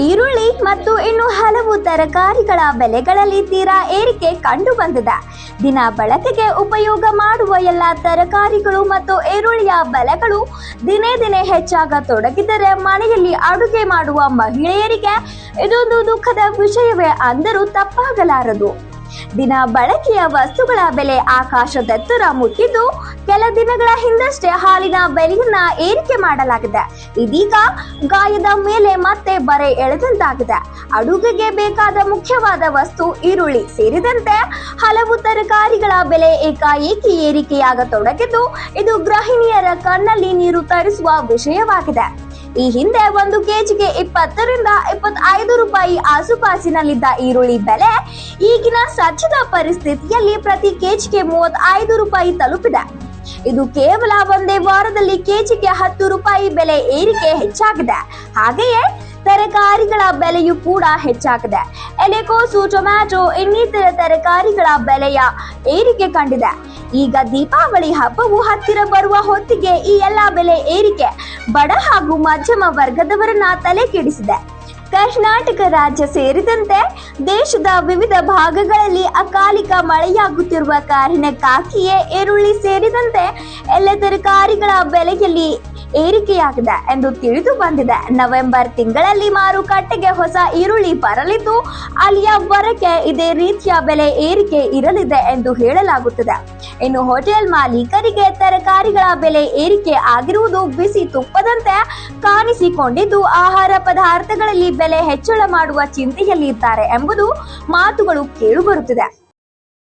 ಈರುಳ್ಳಿ ಮತ್ತು ಇನ್ನು ಹಲವು ತರಕಾರಿಗಳ ಬೆಲೆಗಳಲ್ಲಿ ತೀರಾ ಏರಿಕೆ ಕಂಡು ಬಂದಿದೆ ದಿನ ಬಳಕೆಗೆ ಉಪಯೋಗ ಮಾಡುವ ಎಲ್ಲ ತರಕಾರಿಗಳು ಮತ್ತು ಈರುಳ್ಳಿಯ ಬೆಲೆಗಳು ದಿನೇ ದಿನೇ ಹೆಚ್ಚಾಗತೊಡಗಿದರೆ ಮನೆಯಲ್ಲಿ ಅಡುಗೆ ಮಾಡುವ ಮಹಿಳೆಯರಿಗೆ ಇದೊಂದು ದುಃಖದ ವಿಷಯವೇ ಅಂದರೂ ತಪ್ಪಾಗಲಾರದು. ದಿನ ಬಳಕೆಯ ವಸ್ತುಗಳ ಬೆಲೆ ಆಕಾಶದತ್ತರ ಮುಟ್ಟಿದ್ದು ಕೆಲ ದಿನಗಳ ಹಿಂದಷ್ಟೇ ಹಾಲಿನ ಬೆಲೆಯನ್ನ ಏರಿಕೆ ಮಾಡಲಾಗಿದೆ. ಇದೀಗ ಗಾಯದ ಮೇಲೆ ಮತ್ತೆ ಬರೆ ಎಳೆದಂತಾಗಿದೆ. ಅಡುಗೆಗೆ ಬೇಕಾದ ಮುಖ್ಯವಾದ ವಸ್ತು ಈರುಳ್ಳಿ ಸೇರಿದಂತೆ ಹಲವು ತರಕಾರಿಗಳ ಬೆಲೆ ಏಕಾಏಕಿ ಏರಿಕೆಯಾಗತೊಡಗಿದ್ದು ಇದು ಗೃಹಿಣಿಯರ ಕಣ್ಣಲ್ಲಿ ನೀರು ತರಿಸುವ ವಿಷಯವಾಗಿದೆ. ಈ ಹಿಂದೆ ಒಂದು ಕೆಜಿಗೆ ಇಪ್ಪತ್ತರಿಂದ ಇಪ್ಪತ್ತೈದು ರೂಪಾಯಿ ಆಸುಪಾಸಿನಲ್ಲಿದ್ದ ಈರುಳ್ಳಿ ಬೆಲೆ ಈಗಿನ ಸದ್ಯದ ಪರಿಸ್ಥಿತಿಯಲ್ಲಿ ಪ್ರತಿ ಕೆಜಿಗೆ ಮೂವತ್ತೈದು ರೂಪಾಯಿ ತಲುಪಿದೆ. ಇದು ಕೇವಲ ಒಂದೇ ವಾರದಲ್ಲಿ ಕೆಜಿಗೆ ಹತ್ತು ರೂಪಾಯಿ ಬೆಲೆ ಏರಿಕೆ ಹೆಚ್ಚಾಗಿದೆ. ಹಾಗೆಯೇ ತರಕಾರಿಗಳ ಬೆಲೆಯೂ ಕೂಡ ಹೆಚ್ಚಾಗಿದೆ. ಎಲೆಕೋಸು, ಟೊಮ್ಯಾಟೊ ಇನ್ನಿತರ ತರಕಾರಿಗಳ ಬೆಲೆಯ ಏರಿಕೆ ಕಂಡಿದೆ. ಈಗ ದೀಪಾವಳಿ ಹಬ್ಬವು ಹತ್ತಿರ ಬರುವ ಹೊತ್ತಿಗೆ ಈ ಎಲ್ಲಾ ಬೆಲೆ ಏರಿಕೆ ಬಡ ಹಾಗೂ ಮಧ್ಯಮ ವರ್ಗದವರನ್ನ ತಲೆ ಕೆಡಿಸಿದೆ. ಕರ್ನಾಟಕ ರಾಜ್ಯ ಸೇರಿದಂತೆ ದೇಶದ ವಿವಿಧ ಭಾಗಗಳಲ್ಲಿ ಅಕಾಲಿಕ ಮಳೆಯಾಗುತ್ತಿರುವ ಕಾರಣಕ್ಕಾಗಿಯೇ ಈರುಳ್ಳಿ ಸೇರಿದಂತೆ ಎಲ್ಲ ತರಕಾರಿಗಳ ಬೆಲೆಯಲ್ಲಿ ಏರಿಕೆಯಾಗಿದೆ ಎಂದು ತಿಳಿದು ಬಂದಿದೆ. ನವೆಂಬರ್ ತಿಂಗಳಲ್ಲಿ ಮಾರುಕಟ್ಟೆಗೆ ಹೊಸ ಈರುಳ್ಳಿ ಬರಲಿದ್ದು ಅಲ್ಲಿಯವರೆಗೆ ಇದೇ ರೀತಿಯ ಬೆಲೆ ಏರಿಕೆ ಇರಲಿದೆ ಎಂದು ಹೇಳಲಾಗುತ್ತದೆ. ಇನ್ನು ಹೋಟೆಲ್ ಮಾಲೀಕರಿಗೆ ತರಕಾರಿಗಳ ಬೆಲೆ ಏರಿಕೆ ಆಗಿರುವುದು ಬಿಸಿ ತುಪ್ಪದಂತೆ ಕಾಣಿಸಿಕೊಂಡಿದ್ದು, ಆಹಾರ ಪದಾರ್ಥಗಳಲ್ಲಿ ಬೆಲೆ ಹೆಚ್ಚಳ ಮಾಡುವ ಚಿಂತೆಯಲ್ಲಿದ್ದಾರೆ ಎಂಬುದು ಮಾತುಗಳು ಕೇಳುಬರುತ್ತಿದೆ